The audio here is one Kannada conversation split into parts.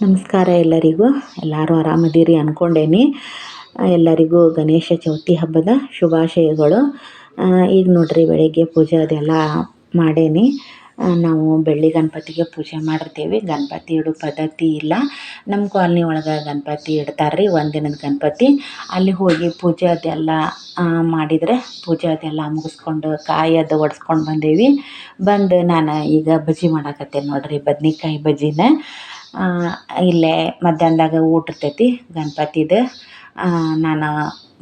ನಮಸ್ಕಾರ ಎಲ್ಲರಿಗೂ. ಎಲ್ಲರೂ ಆರಾಮದೀರಿ ಅಂದ್ಕೊಂಡೇನಿ ಎಲ್ಲರಿಗೂ ಗಣೇಶ ಚೌತಿ ಹಬ್ಬದ ಶುಭಾಶಯಗಳು. ಈಗ ನೋಡ್ರಿ ಬೆಳಗ್ಗೆ ಪೂಜೆ ಅದೆಲ್ಲ ಮಾಡೇನಿ. ನಾವು ಬೆಳ್ಳಿ ಗಣಪತಿಗೆ ಪೂಜೆ ಮಾಡಿರ್ತೀವಿ. ಗಣಪತಿ ಇಡೋ ಪದ್ಧತಿ ಇಲ್ಲ. ನಮ್ಮ ಕಾಲನಿ ಒಳಗೆ ಗಣಪತಿ ಇಡ್ತಾರೆ ರೀ ಒಂದಿನದ ಗಣಪತಿ. ಅಲ್ಲಿ ಹೋಗಿ ಪೂಜೆ ಅದೆಲ್ಲ ಮಾಡಿದರೆ ಪೂಜೆ ಅದೆಲ್ಲ ಮುಗಿಸ್ಕೊಂಡು ಕಾಯಿ ಅದು ಒಡ್ಸ್ಕೊಂಡು ಬಂದೇವಿ. ಬಂದು ನಾನು ಈಗ ಬಜ್ಜಿ ಮಾಡಾಕತ್ತೇನೆ ನೋಡಿರಿ, ಬದ್ನೆಕಾಯಿ ಬಜ್ಜಿನ. ಇಲ್ಲೇ ಮಧ್ಯಾಹ್ನದಾಗ ಊಟ ಇರ್ತೈತಿ ಗಣಪತಿದು. ನಾನು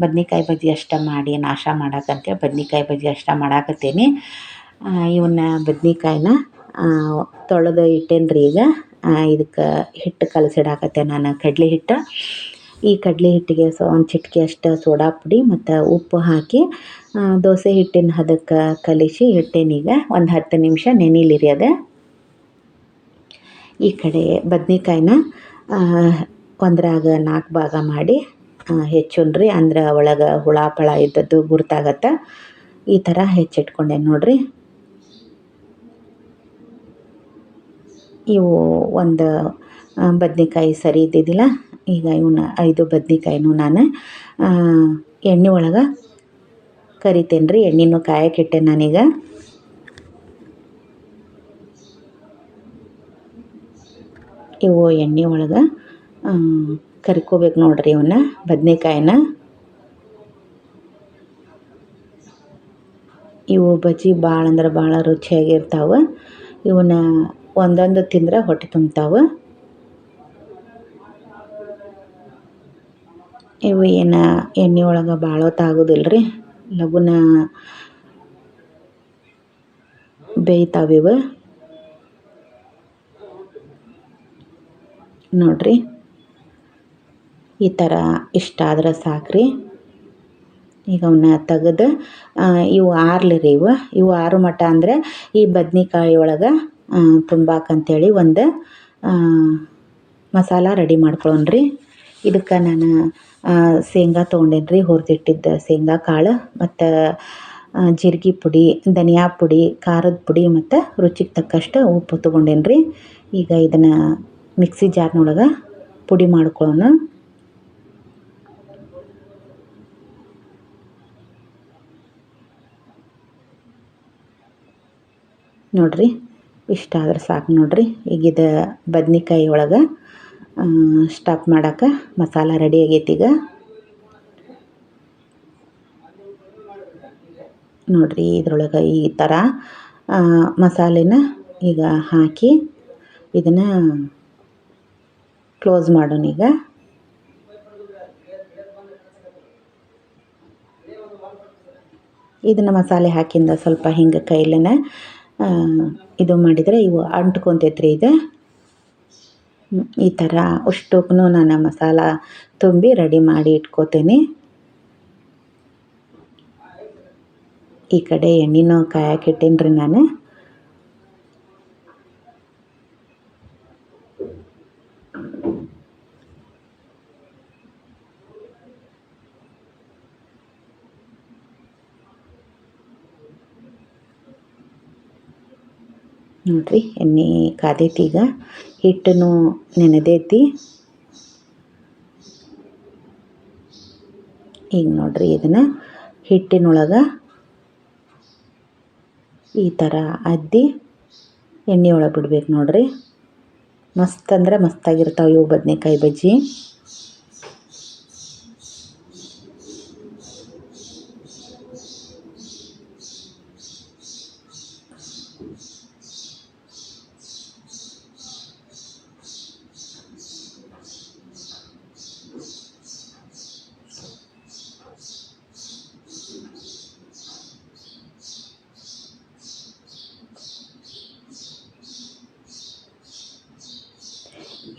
ಬದ್ನೆಕಾಯಿ ಬಜ್ಜಿ ಅಷ್ಟೇ ಮಾಡಿ ನಾಶ ಮಾಡಕ್ಕಂತೇಳಿ ಬದ್ನೆಕಾಯಿ ಬಜ್ಜಿ ಅಷ್ಟೇ ಮಾಡಾಕತ್ತೀನಿ. ಇವನ್ನ ಬದ್ನೆಕಾಯಿನ ತೊಳೆದು ಇಟ್ಟೇನಿ ರೀ ಈಗ ಇದಕ್ಕೆ ಹಿಟ್ಟು ಕಲಸಿಡಾಕತ್ತೆ ನಾನು ಕಡ್ಲೆ ಹಿಟ್ಟು. ಈ ಕಡಲೆ ಹಿಟ್ಟಿಗೆ ಸೊ, ಒಂದು ಚಿಟಿಕೆ ಅಷ್ಟು ಸೋಡಾ ಪುಡಿ ಮತ್ತು ಉಪ್ಪು ಹಾಕಿ ದೋಸೆ ಹಿಟ್ಟಿನ ಹದಕ್ಕೆ ಕಲಿಸಿ ಇಟ್ಟೇನೀಗ ಒಂದು ಹತ್ತು ನಿಮಿಷ ನೆನಿಲಿರಿ ಅದು. ಈ ಕಡೆ ಬದ್ನೆಕಾಯಿನ ಒಂದ್ರಾಗ ನಾಲ್ಕು ಭಾಗ ಮಾಡಿ ಹೆಚ್ಚುನ್ರಿ ಅಂದ್ರೆ ಒಳಗೆ ಹುಳ ಪಳ ಇದ್ದದ್ದು ಗುರ್ತಾಗತ್ತೆ. ಈ ಥರ ಹೆಚ್ಚಿಟ್ಕೊಂಡೆ ನೋಡ್ರಿ. ಇವು ಒಂದು ಬದ್ನೆಕಾಯಿ ಸರಿ ಇದ್ದಿದ್ದಿಲ್ಲ. ಈಗ ಇವನ್ನ ಐದು ಬದ್ನೆಕಾಯಿನೂ ನಾನು ಎಣ್ಣೆ ಒಳಗೆ ಕರಿತೇನೆ ರೀ ಎಣ್ಣೆನೂ ಕಾಯಕ್ಕಿಟ್ಟೆ ನಾನೀಗ. ಇವು ಎಣ್ಣೆ ಒಳಗೆ ಕರ್ಕೋಬೇಕು ನೋಡ್ರಿ ಇವನ್ನ ಬದನೆಕಾಯಿನ. ಇವು ಬಜ್ಜಿ ಭಾಳ ಅಂದ್ರೆ ಭಾಳ ರುಚಿಯಾಗಿರ್ತಾವೆ. ಇವನ್ನ ಒಂದೊಂದು ತಿಂದ್ರೆ ಹೊಟ್ಟೆ ತುಂಬ್ತಾವೆ. ಇವು ಏನು ಎಣ್ಣೆ ಒಳಗೆ ಭಾಳ ಹೊತ್ತಾಗೋದಿಲ್ಲ ರೀ ಲಘುನ ಬೇಯ್ತಾವೆ ನೋಡಿರಿ. ಈ ಥರ ಇಷ್ಟ ಆದ್ರೆ ಸಾಕ್ರಿ. ಈಗ ಅವನ್ನ ತೆಗೆದು ಇವು ಆರ್ಲಿ ರೀ ಇವು. ಇವು ಆರು ಮಠ ಅಂದರೆ ಈ ಬದ್ನಿಕಾಯಿ ಒಳಗೆ ತುಂಬಾಕಂತೇಳಿ ಒಂದು ಮಸಾಲ ರೆಡಿ ಮಾಡ್ಕೊಳ್ಳೋಣ್ರಿ ಇದಕ್ಕೆ ನಾನು ಶೇಂಗಾ ತೊಗೊಂಡೇನಿ ರೀ, ಹುರಿದಿಟ್ಟಿದ್ದ ಶೇಂಗಾ ಕಾಳು ಮತ್ತು ಜೀರಿಗೆ ಪುಡಿ, ಧನಿಯಾ ಪುಡಿ, ಖಾರದ ಪುಡಿ ಮತ್ತು ರುಚಿಗೆ ತಕ್ಕಷ್ಟು ಉಪ್ಪು ತೊಗೊಂಡೇನಿ ರೀ. ಈಗ ಇದನ್ನು ಮಿಕ್ಸಿ ಜಾರ್ನೊಳಗೆ ಪುಡಿ ಮಾಡ್ಕೊಳ್ಳೋಣ ನೋಡ್ರಿ, ಇಷ್ಟ ಆದ್ರೆ ಸಾಕು ನೋಡ್ರಿ. ಈಗ ಇದು ಬದ್ನೆಕಾಯಿ ಒಳಗೆ ಸ್ಟಾಪ್ ಮಾಡೋಕೆ ಮಸಾಲ ರೆಡಿ ಆಗೈತಿ ಈಗ. ನೋಡ್ರಿ, ಇದ್ರೊಳಗೆ ಈ ಥರ ಮಸಾಲೆನ ಈಗ ಹಾಕಿ ಇದನ್ನು ಕ್ಲೋಸ್ ಮಾಡೋಣ ಈಗ ಇದನ್ನು ಮಸಾಲೆ ಹಾಕಿಂದ ಸ್ವಲ್ಪ ಹಿಂಗೆ ಕೈಲೇನ ಇದು ಮಾಡಿದರೆ ಇವು ಅಂಟ್ಕೊತೈತ್ರಿ ಇದು. ಈ ಥರ ಅಷ್ಟಕ್ಕೂ ನಾನು ಮಸಾಲ ತುಂಬಿ ರೆಡಿ ಮಾಡಿ ಇಟ್ಕೋತೀನಿ. ಈ ಕಡೆ ಎಣ್ಣೆನೂ ಕಾಯಕ್ಕಿಟ್ಟೀನಿ ರೀ ನಾನು. ನೋಡಿರಿ, ಎಣ್ಣೆ ಕಾದೈತಿ ಈಗ. ಹಿಟ್ಟನ್ನು ನೆನೆದೈತಿ ಈಗ ನೋಡ್ರಿ ಇದನ್ನ ಹಿಟ್ಟಿನೊಳಗೆ ಈ ಥರ ಅದ್ದಿ ಎಣ್ಣೆ ಒಳಗೆ ಬಿಡ್ಬೇಕು ನೋಡಿರಿ. ಮಸ್ತ್ ಅಂದ್ರೆ ಮಸ್ತಾಗಿರ್ತಾವೆ ಇವು ಬದನೆಕಾಯಿ ಬಜ್ಜಿ.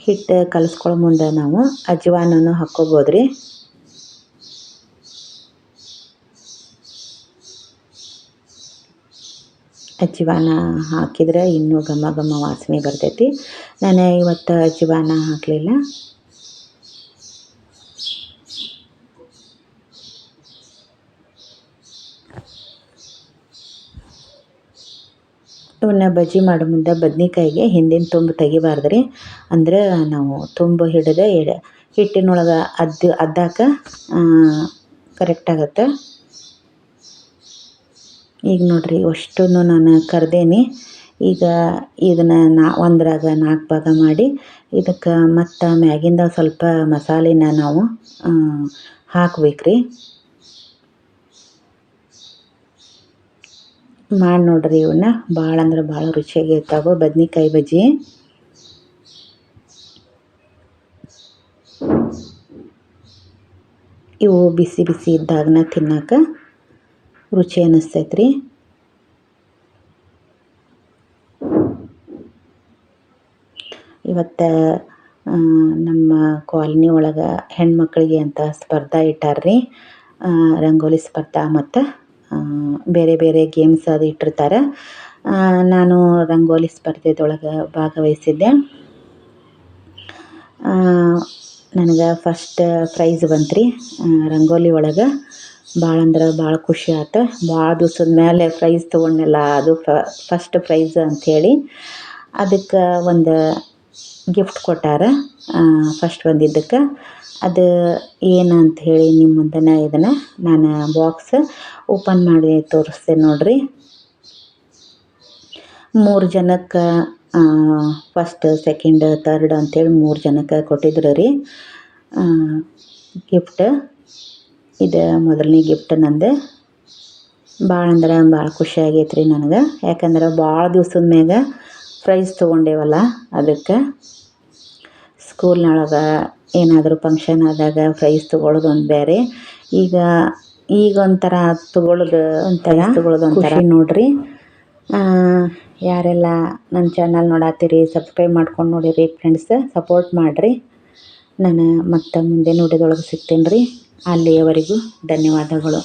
ಹಿಟ್ಟು ಕಲಿಸ್ಕೊಳ್ಳೋ ಮುಂದೆ ನಾವು ಅಜ್ವಾನನ್ನು ಹಾಕ್ಕೋಬೋದು ರೀ ಅಜ್ವಾನ ಹಾಕಿದರೆ ಇನ್ನೂ ಘಮ ಘಮ ವಾಸನೆ ಬರ್ತೈತಿ. ನಾನು ಇವತ್ತು ಅಜ್ವಾನ ಹಾಕಲಿಲ್ಲ. ಇವನ್ನ ಬಜ್ಜಿ ಮಾಡೋ ಮುಂದೆ ಬದ್ನಿಕಾಯಿಗೆ ಹಿಂದಿನ ತುಂಬು ತೆಗಿಬಾರ್ದು ರೀ ಅಂದ್ರೆ ನಾವು ತುಂಬು ಹಿಡಿದು ಹಿಟ್ಟಿನೊಳಗೆ ಅದ್ದು ಅದ್ದಾಕ ಕರೆಕ್ಟ್ ಆಗುತ್ತೆ. ಈಗ ನೋಡಿರಿ ಅಷ್ಟು ನಾನು ಕರ್ದೇನಿ. ಈಗ ಇದನ್ನು ನಾ, ಒಂದ್ರಾಗ ನಾಲ್ಕು ಭಾಗ ಮಾಡಿ, ಇದಕ್ಕೆ ಮತ್ತು ಮ್ಯಾಗಿಂದ ಸ್ವಲ್ಪ ಮಸಾಲೆನ ನಾವು ಹಾಕ್ಬೇಕು ರೀ ಮಾಡಿ ನೋಡ್ರಿ ಇವನ್ನ ಭಾಳ ಅಂದ್ರೆ ಭಾಳ ರುಚಿಯಾಗಿ ಇರ್ತಾವೆ ಬದ್ನಿಕಾಯಿ ಬಜ್ಜಿ. ಇವು ಬಿಸಿ ಬಿಸಿ ಇದ್ದಾಗನ ತಿನ್ನಾಕ ರುಚಿ ಅನ್ನಿಸ್ತೈತ್ರಿ ಇವತ್ತು ನಮ್ಮ ಕಾಲನಿ ಒಳಗೆ ಹೆಣ್ಮಕ್ಳಿಗೆ ಅಂತ ಸ್ಪರ್ಧೆ ಇಟ್ಟಾರ್ರಿ. ರಂಗೋಲಿ ಸ್ಪರ್ಧೆ ಮತ್ತು ಬೇರೆ ಬೇರೆ ಗೇಮ್ಸ್ ಅದು ಇಟ್ಟಿರ್ತಾರೆ. ನಾನು ರಂಗೋಲಿ ಸ್ಪರ್ಧೆದೊಳಗೆ ಭಾಗವಹಿಸಿದ್ದೆ. ನನಗೆ ಫಸ್ಟ್ ಪ್ರೈಝ್ ಬಂತು ರೀ ರಂಗೋಲಿ ಒಳಗೆ ಭಾಳ ಅಂದ್ರೆ ಭಾಳ ಖುಷಿ ಆಯ್ತು ಭಾಳ ದಿವ್ಸದ ಮೇಲೆ ಪ್ರೈಝ್ ತೊಗೊಂಡ್ನಲ್ಲ, ಅದು ಫಸ್ಟ್ ಪ್ರೈಝ್ ಅಂಥೇಳಿ ಅದಕ್ಕೆ ಒಂದು ಗಿಫ್ಟ್ ಕೊಟ್ಟಾರ ಫಸ್ಟ್ ಬಂದಿದ್ದಕ್ಕೆ. ಅದು ಏನು ಅಂಥೇಳಿ ನಿಮ್ಮ ಮುಂದೆ ಇದನ್ನು ನಾನು ಬಾಕ್ಸ್ ಓಪನ್ ಮಾಡಿ ತೋರಿಸ್ತೇನೆ ನೋಡಿರಿ. ಮೂರು ಜನಕ್ಕೆ ಫಸ್ಟ್ ಸೆಕೆಂಡ್ ತರ್ಡ್ ಅಂಥೇಳಿ ಮೂರು ಜನಕ್ಕೆ ಕೊಟ್ಟಿದ್ರು ರೀ. ಗಿಫ್ಟ್ ಇದು ಮೊದಲನೇ ಗಿಫ್ಟ್ ನಂದು. ಭಾಳ ಅಂದ್ರೆ ಭಾಳ ಖುಷಿ ಆಗೈತೆ ರೀ ನನಗೆ. ಯಾಕಂದ್ರೆ ಭಾಳ ದಿವ್ಸದ ಮ್ಯಾಗ ಪ್ರೈಸ್ ತೊಗೊಂಡೇವಲ್ಲ ಅದಕ್ಕೆ ಸ್ಕೂಲ್ನೊಳಗೆ ಏನಾದರೂ ಫಂಕ್ಷನ್ ಆದಾಗ ಪ್ರೈಸ್ ತೊಗೊಳೋದು ಒಂದು ಬೇರೆ. ಈಗ ಈಗ ಒಂಥರ ತೊಗೊಳೋದು ಒಂಥರ ತೊಗೊಳೋದು ಒಂಥರ. ನೋಡಿರಿ. ಯಾರೆಲ್ಲ ನನ್ನ ಚಾನಲ್ ನೋಡತ್ತೀರಿ ಸಬ್ಸ್ಕ್ರೈಬ್ ಮಾಡ್ಕೊಂಡು ನೋಡಿರಿ ಫ್ರೆಂಡ್ಸ್ ಸಪೋರ್ಟ್ ಮಾಡಿರಿ. ನಾನು ಮತ್ತೆ ಮುಂದೆ ನೋಡಿದೊಳಗೆ ಸಿಗ್ತೀನಿ ರೀ ಅಲ್ಲಿಯವರೆಗೂ ಧನ್ಯವಾದಗಳು.